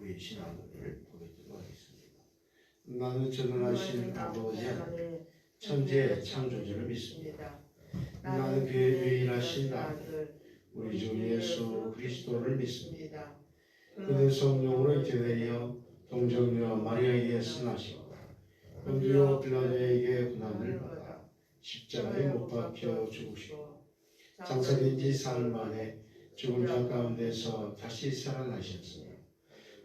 우리 신앙을 고백드리도록 하겠습니다. 나는 전능하신 아버지 하나님 천지의 창조주를 믿습니다. 나는 그의 유일하신 아들 우리 주 예수 그리스도를 믿습니다. 그는 성령으로 교회여 동정녀 마리아에게 승하시고 본디오 빌라도에게 고난을 받아 십자가에 못 박혀 죽으시고 장사된 지 사흘 만에 죽은 자 가운데서 다시 살아나셨으며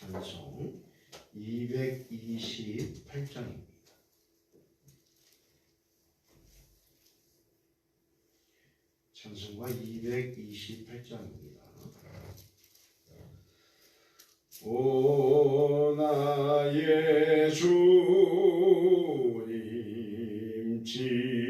찬송 228장입니다. 찬송가 228장입니다. 오 나의 주님 진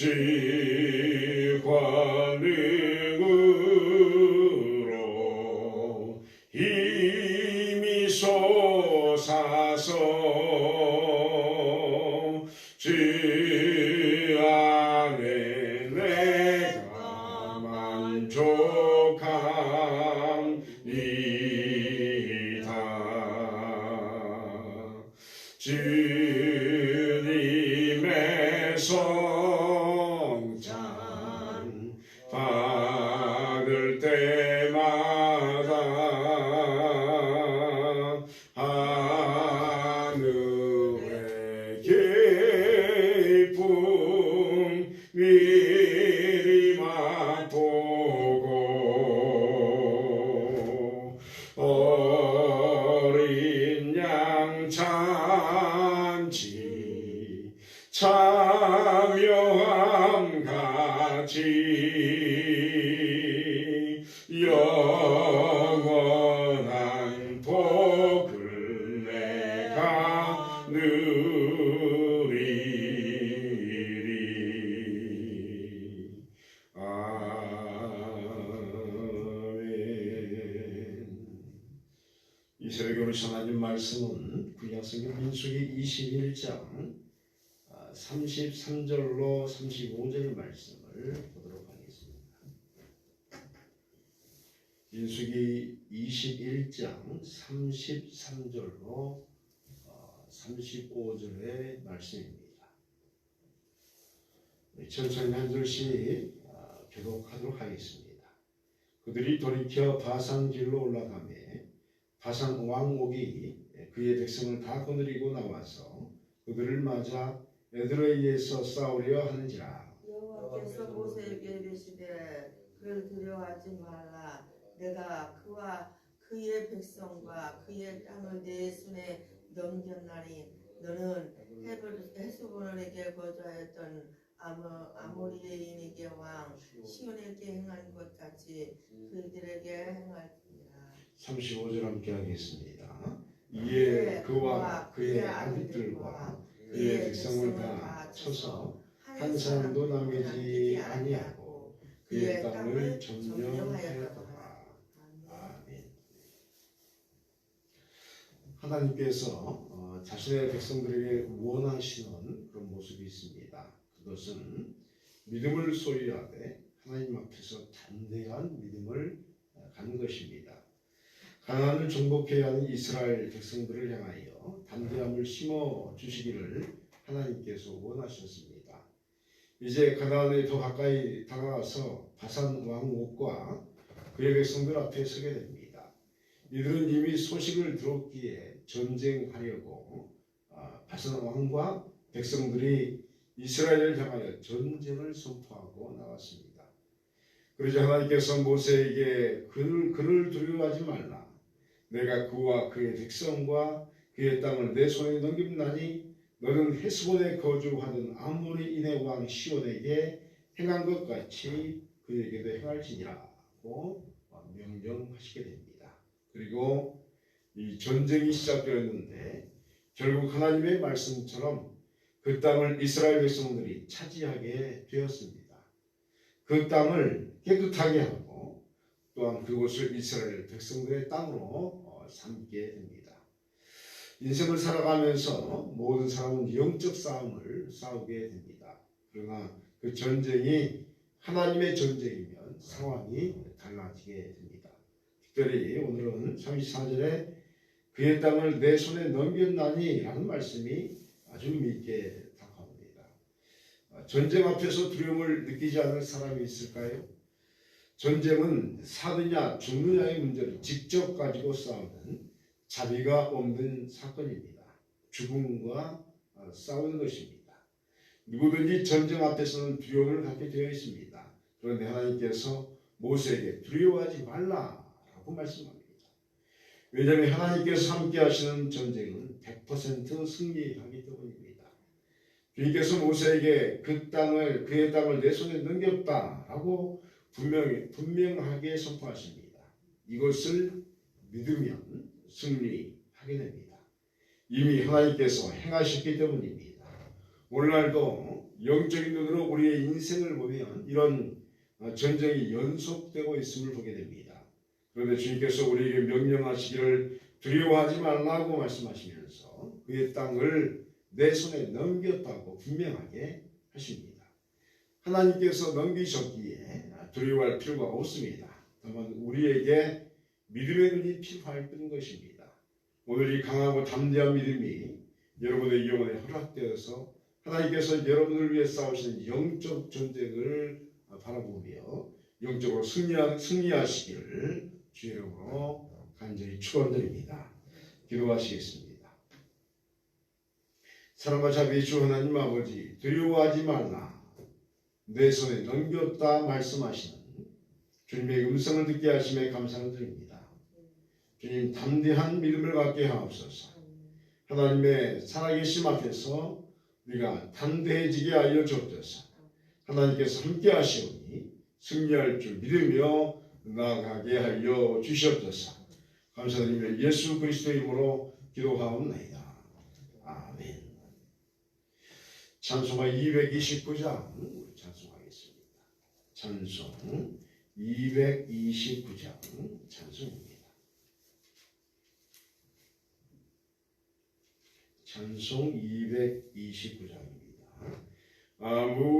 권능으로 힘이 솟아서 주 안에 내가 만족합니다. 주님의 성 우리 전하님 말씀은 구약성경 민수기 21장 33절로 35절 말씀을 보도록 하겠습니다. 민수기 21장 33절로 35절의 말씀입니다. 네, 천천히 한 절씩 어, 교독하도록 하겠습니다. 그들이 돌이켜 바산 길로 올라가매 바산 왕옥이 그의 백성을 다 거느리고 나와서 그들을 맞아 에드레이에서 싸우려 하는지라. 여호와께서 모세에게 이르시되 그를 두려워하지 말라. 내가 그와 그의 백성과 그의 땅을 내 손에 넘겼나니 너는 헤스본에게 거주하였던 아모, 아모리에인에게 왕 시온에게 행한 것 같이 그들에게 행할지니라 35절 함께 하겠습니다. 이에 그와 그의 아들들과 그의 백성을 다 쳐서 한 사람도 남기지 아니하고 그의 땅을 점령하였더라. 아멘. 하나님께서 어, 자신의 백성들에게 원하시는 그런 모습이 있습니다. 그것은 믿음을 소유하되 하나님 앞에서 담대한 믿음을 어, 갖는 것입니다. 가나안을 정복해야 하는 이스라엘 백성들을 향하여 담대함을 심어 주시기를 하나님께서 원하셨습니다. 이제 가나안에 더 가까이 다가와서 바산 왕 옥과 그의 백성들 앞에 서게 됩니다. 이들은 이미 소식을 들었기에 전쟁하려고 아, 바산 왕과 백성들이 이스라엘을 향하여 전쟁을 선포하고 나왔습니다. 그러자 하나님께서 모세에게 그를, 그를 두려워하지 말라. 내가 그와 그의 백성과 그의 땅을 내 손에 넘김나니 너는 헤스본에 거주하던 아모리인의 왕 시온에게 행한 것 같이 그에게도 행할지니라고 명령하시게 됩니다. 그리고 이 전쟁이 시작되었는데 결국 하나님의 말씀처럼 그 땅을 이스라엘 백성들이 차지하게 되었습니다. 그 땅을 깨끗하게 하고 또한 그곳을 이스라엘 백성들의 땅으로 어, 삼게 됩니다. 인생을 살아가면서 모든 사람은 영적 싸움을 싸우게 됩니다. 그러나 그 전쟁이 하나님의 전쟁이면 상황이 달라지게 됩니다. 특별히 오늘은 34절에 그의 땅을 내 손에 넘겼나니 라는 말씀이 아주 믿게 다가옵니다. 아, 전쟁 앞에서 두려움을 느끼지 않을 사람이 있을까요? 전쟁은 사느냐 죽느냐의 문제를 직접 가지고 싸우는 자비가 없는 사건입니다. 죽음과 어, 싸우는 것입니다. 누구든지 전쟁 앞에서는 두려움을 갖게 되어 있습니다. 그런데 하나님께서 모세에게 두려워하지 말라라고 말씀합니다. 왜냐하면 하나님께서 함께 하시는 전쟁은 100% 승리하기 때문입니다. 주님께서 모세에게 그 땅을 그의 땅을 내 손에 넘겼다라고 분명히 분명하게 선포하십니다. 이것을 믿으면 승리하게 됩니다. 이미 하나님께서 행하셨기 때문입니다. 오늘날도 영적인 눈으로 우리의 인생을 보면 이런 어, 전쟁이 연속되고 있음을 보게 됩니다. 그런데 주님께서 우리에게 명령하시기를 두려워하지 말라고 말씀하시면서 그의 땅을 내 손에 넘겼다고 분명하게 하십니다. 하나님께서 넘기셨기에 두려워할 필요가 없습니다. 다만 우리에게 믿음의 눈이 필요할 뿐인 것입니다. 오늘 이 강하고 담대한 믿음이 여러분의 영혼에 허락되어서 하나님께서 여러분을 위해 싸우시는 영적 전쟁을 바라보며 영적으로 승리하, 승리하시기를 주 이름으로 간절히 축원드립니다. 기도하시겠습니다. 사랑과 자비의 주 하나님 아버지 두려워하지 말라 내 손에 넘겼다 말씀하시는 주님의 음성을 듣게 하심에 감사를 드립니다. 주님 담대한 믿음을 갖게 하옵소서. 하나님의 살아계심 앞에서 우리가 담대해지게 하여 주옵소서. 하나님께서 함께 하시오니 승리할 줄 믿으며 나아가게 하여 주시옵소서. 감사드리며 예수 그리스도의 이름으로 기도하옵나이다. 아멘. 찬송가 229장 찬송하겠습니다. 찬송 229장 찬송입니다. 찬송 229장입니다. 아문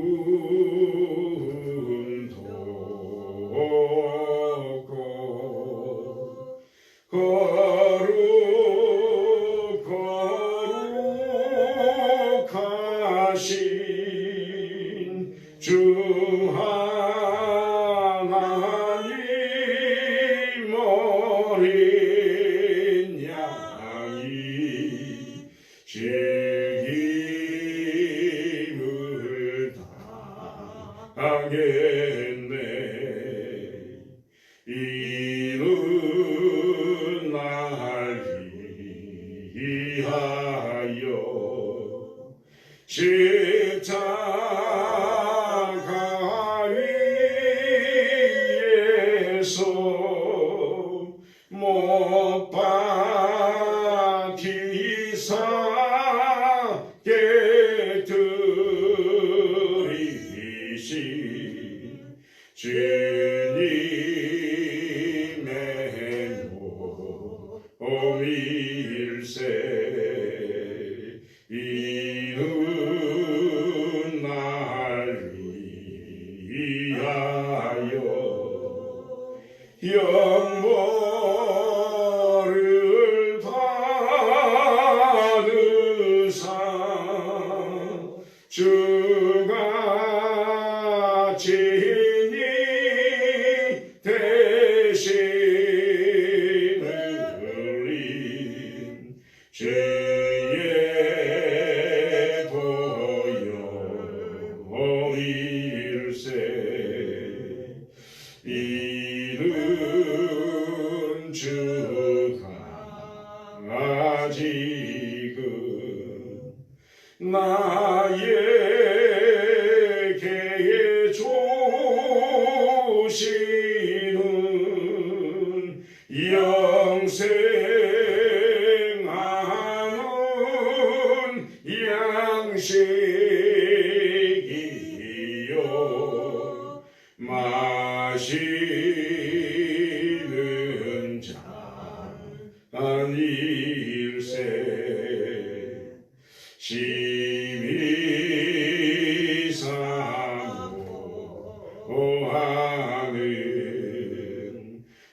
하겠네. 이는 날 위하여 십자가 위에서 못 박히사 깨뜨 리신 지금 나에게 주시는 영생하는 양식이요. 마시는 잔 일세 심히 사모하는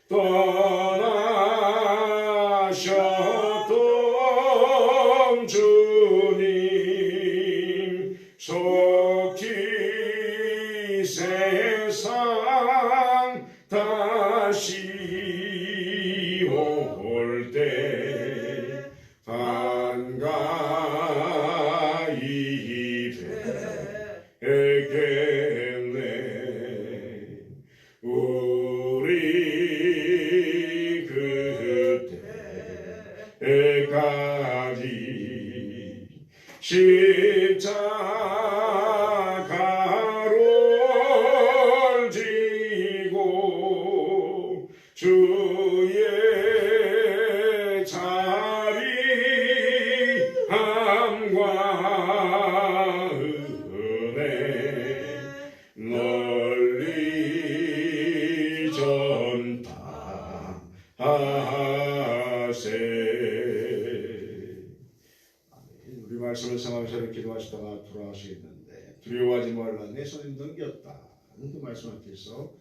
떠나셨던 주님 속히 세상 다시 올때 주의 자비함과 은혜 널리 전파하세. 우리 말씀을 상하면서 기도하시다가 돌아가시겠는데 두려워하지 말라. 내 손에 넘겼다. 그 말씀 앞에서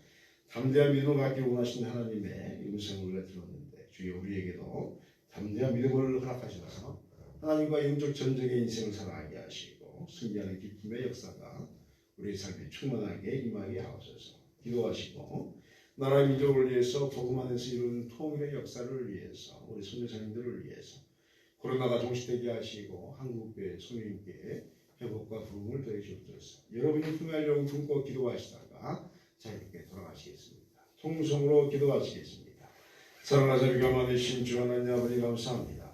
담대한 믿음을 갖기 원하시는 하나님의 음성을 우리가 들었는데 주여 우리에게도 담대한 믿음을 허락하셔서 하나님과 영적 전쟁의 인생을 살아가게 하시고 승리하는 기쁨의 역사가 우리 삶에 충만하게 임하게 하옵소서. 기도하시고 나라 민족을 위해서 복음 안에서 이루는 통일의 역사를 위해서 우리 선교사님들을 위해서 코로나가 종식되게 하시고 한국교회 소민교회 회복과 부흥을 더해 주옵소서. 여러분이 품하려고 품고 기도하시다가 자유롭게 돌아가시겠습니다. 통성으로 기도하시겠습니다. 사랑하사 우리 가만히 신주 하나님 아버지 감사합니다